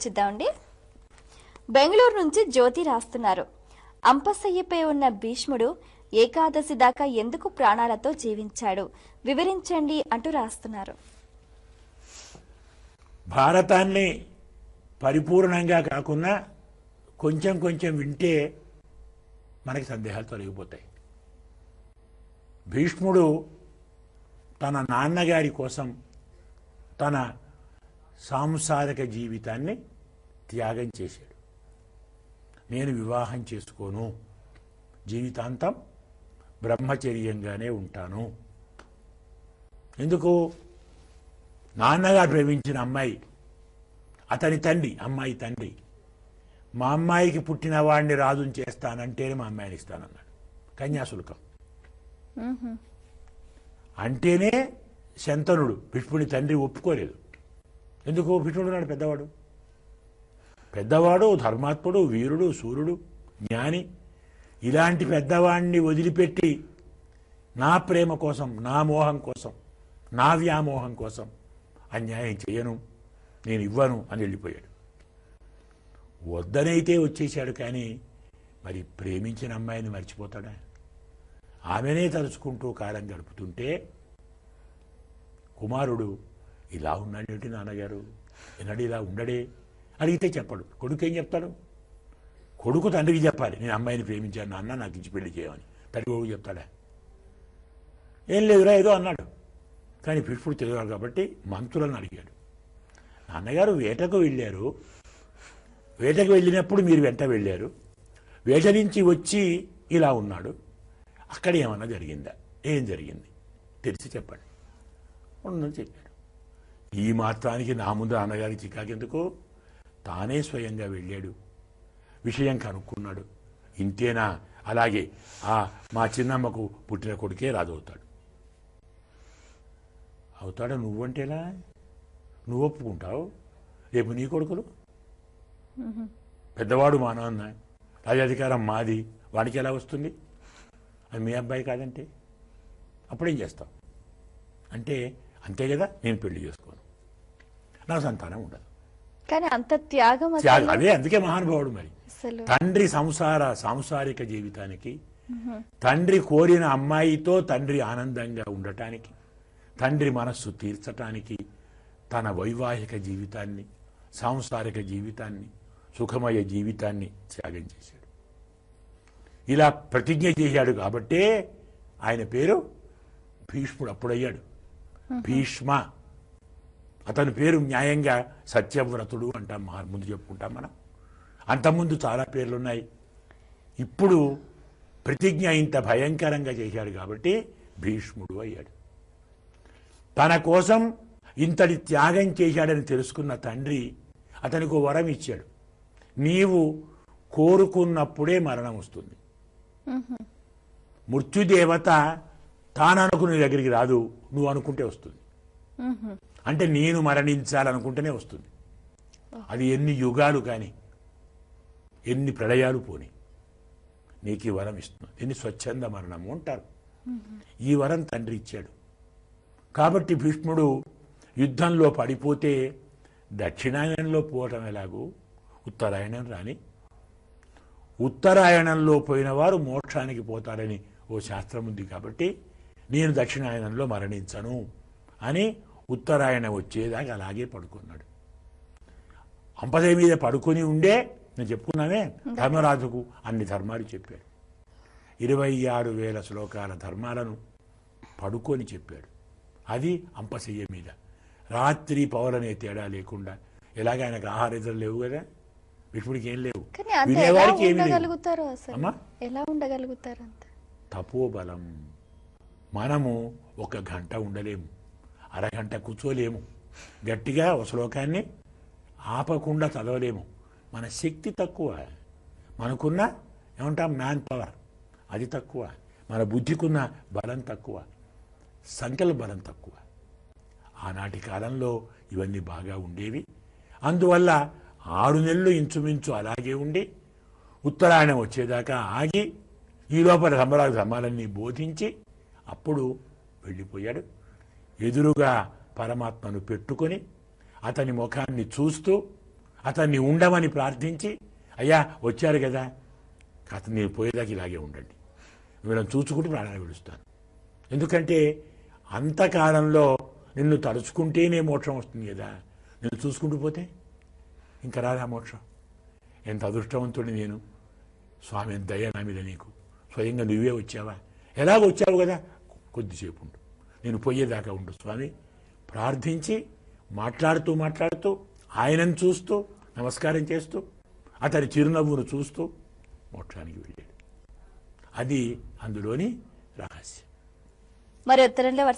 చూద్దామండి. బెంగళూరు నుంచి జ్యోతి రాస్తున్నారు. అంపసయ్యపై ఉన్న భీష్ముడు ఏకాదశి దాకా ఎందుకు ప్రాణాలతో జీవించాడు? వివరించండి అంటూ రాస్తున్నారు. భారతాన్ని పరిపూర్ణంగా కాకుండా కొంచెం కొంచెం వింటే మనకి సందేహాలు తొలగిపోతాయి. భీష్ముడు తన నాన్నగారి కోసం తన సాంసారిక జీవితాన్ని త్యాగం చేశాడు. నేను వివాహం చేసుకోను. జీవితాంతం బ్రహ్మచర్యంగానే ఉంటాను. ఎందుకు? నాన్నగారు ప్రేమించిన అమ్మాయి అతని తండ్రి అమ్మాయి తండ్రి మా అమ్మాయికి పుట్టిన వాడిని రాజుని చేస్తానంటేనే మా అమ్మాయిని ఇస్తానన్నాడు. కన్యాశుల్కం. అంటేనే శంతనుడు భీష్ముడి తండ్రి ఒప్పుకోలేదు. ఎందుకు భీష్ముడు నాడు పెద్దవాడు? పెద్దవాడు ధర్మాత్ముడు వీరుడు సూర్యుడు జ్ఞాని. ఇలాంటి పెద్దవాణ్ణి వదిలిపెట్టి నా ప్రేమ కోసం నా మోహం కోసం నా వ్యామోహం కోసం అన్యాయం చేయను. నేను ఇవ్వను అని వెళ్ళిపోయాడు. వద్దనైతే వచ్చేసాడు కానీ మరి ప్రేమించిన అమ్మాయిని మర్చిపోతాడా? ఆమెనే తలుచుకుంటూ కాలం గడుపుతుంటే కుమారుడు ఇలా ఉన్నాడేంటి నాన్నగారు? ఎన్నడు ఇలా ఉండడే? అడిగితే చెప్పడు. కొడుకు ఏం చెప్తాడు? కొడుకు తండ్రికి చెప్పాలి. నేను అమ్మాయిని ప్రేమించాను నాన్న నాకు ఇచ్చి పెళ్ళి చేయమని. తండ్రి కొడుకు చెప్తాడా? ఏం లేదురా ఏదో అన్నాడు. కానీ భీష్ముడు తెలియదు కాబట్టి మంత్రులను అడిగాడు. నాన్నగారు వేటకు వెళ్ళారు. వేటకు వెళ్ళినప్పుడు మీరు వెంట వెళ్ళారు. వేట నుంచి వచ్చి ఇలా ఉన్నాడు. అక్కడ ఏమన్నా జరిగిందా? ఏం జరిగింది? తెలిసి చెప్పండి. ఉండని చెప్పాడు. ఈ మాత్రానికి నా ముందు నాన్నగారి చికాకెందుకు తానే స్వయంగా వెళ్ళాడు. విషయం కనుక్కున్నాడు. ఇంతేనా? అలాగే ఆ మా చిన్నమ్మకు పుట్టిన కొడుకే రాజవుతాడు. అవుతాడా నువ్వంటేలా నువ్వు ఒప్పుకుంటావు? రేపు నీ కొడుకులు? పెద్దవాడు మా నాన్న రాజాధికారం మాది. వాడికి ఎలా వస్తుంది? అది మీ అబ్బాయి కాదంటే? అప్పుడేం చేస్తావు? అంటే అంతే కదా? నేను పెళ్ళి చేసుకోను. నా సంతానం ఉండదు. కానీ అంత త్యాగం త్యాగం అదే అందుకే మహానుభావుడు మరి. తండ్రి సంసార సాంసారిక జీవితానికి తండ్రి కోరిన అమ్మాయితో తండ్రి ఆనందంగా ఉండటానికి తండ్రి మనస్సు తీర్చటానికి తన వైవాహిక జీవితాన్ని సాంసారిక జీవితాన్ని సుఖమయ జీవితాన్ని త్యాగం చేశాడు. ఇలా ప్రతిజ్ఞ చేశాడు కాబట్టే ఆయన పేరు భీష్ముడు అప్పుడయ్యాడు. భీష్మ. అతని పేరు న్యాయంగా సత్యవ్రతుడు అంటాం మహా ముందు చెప్పుకుంటాం మనం. అంతకుముందు చాలా పేర్లు ఉన్నాయి ఇప్పుడు ప్రతిజ్ఞ ఇంత భయంకరంగా చేశాడు కాబట్టి భీష్ముడు అయ్యాడు. తన కోసం ఇంతటి త్యాగం చేశాడని తెలుసుకున్న తండ్రి అతనికి వరం ఇచ్చాడు. నీవు కోరుకున్నప్పుడే మరణం వస్తుంది. మృత్యుదేవత తాను అనుకునే దగ్గరికి రాదు. నువ్వు అనుకుంటే వస్తుంది అంటే నేను మరణించాలనుకుంటేనే వస్తుంది. అది ఎన్ని యుగాలు కానీ ఎన్ని ప్రళయాలు పోని నీకు ఈ వరం ఇస్తున్నాను. ఎన్ని స్వచ్ఛంద మరణము అంటారు. ఈ వరం తండ్రి ఇచ్చాడు. కాబట్టి భీష్ముడు యుద్ధంలో పడిపోతే దక్షిణాయనంలో పోవటం ఎలాగూ ఉత్తరాయణం రాని ఉత్తరాయణంలో పోయిన వారు మోక్షానికి పోతారని ఓ శాస్త్రం ఉంది కాబట్టి నేను దక్షిణాయనంలో మరణించను అని ఉత్తరాయణం వచ్చేదాకా అలాగే పడుకున్నాడు. అంపదయ మీద పడుకొని ఉండే నేను చెప్పుకున్నానే ధర్మరాజుకు అన్ని ధర్మాలు చెప్పాడు. ఇరవై ఆరు వేల శ్లోకాల ధర్మాలను పడుకొని చెప్పాడు. అది అంపశయ్య మీద. రాత్రి పౌరనే తేడా లేకుండా. ఎలాగ ఆయనకు ఆహారేతలు లేవు కదా? విష్ణుడికి ఏం లేవు? ఏమి లేవు అమ్మా? ఎలా ఉండగలుగుతారు తపోబలం. మనము ఒక గంట ఉండలేము. అరగంట కూర్చోలేము. గట్టిగా ఒక శ్లోకాన్ని ఆపకుండా చదవలేము. మన శక్తి తక్కువ. మనకున్న ఏమంటాం మ్యాన్ పవర్. అది తక్కువ. మన బుద్ధికున్న బలం తక్కువ. సంఖ్యల బలం తక్కువ. ఆనాటి కాలంలో ఇవన్నీ బాగా ఉండేవి. అందువల్ల ఆరు నెలలు ఇంచుమించు అలాగే ఉండి ఉత్తరాయణం వచ్చేదాకా ఆగి ఈ లోపల సంబరాలు సమాలన్నీ బోధించి అప్పుడు వెళ్ళిపోయాడు. ఎదురుగా పరమాత్మను పెట్టుకొని అతని ముఖాన్ని చూస్తూ అతన్ని ఉండమని ప్రార్థించి అయ్యా వచ్చారు కదా అతను నేను పోయేదాకా ఇలాగే ఉండండి. మిమ్మల్ని చూసుకుంటూ ప్రాణాలు విడుస్తాను. ఎందుకంటే అంతకాలంలో నిన్ను తలుచుకుంటేనే మోక్షం వస్తుంది కదా. నిన్ను చూసుకుంటూ పోతే ఇంకా రాదా మోక్షం? ఎంత అదృష్టవంతుడి నేను. స్వామి దయ నా మీద నీకు. స్వయంగా నువ్వే వచ్చావా? ఎలా వచ్చావు కదా కొద్దిసేపు ఉండు. నేను పోయేదాకా ఉండు స్వామి. ప్రార్థించి మాట్లాడుతూ మాట్లాడుతూ ఆయనను చూస్తూ నమస్కారం చేస్తూ అతని చిరునవ్వును చూస్తూ మోక్షానికి వెళ్ళాడు. అది అందులోని రహస్యం. మరి ఉత్తరంలో వారు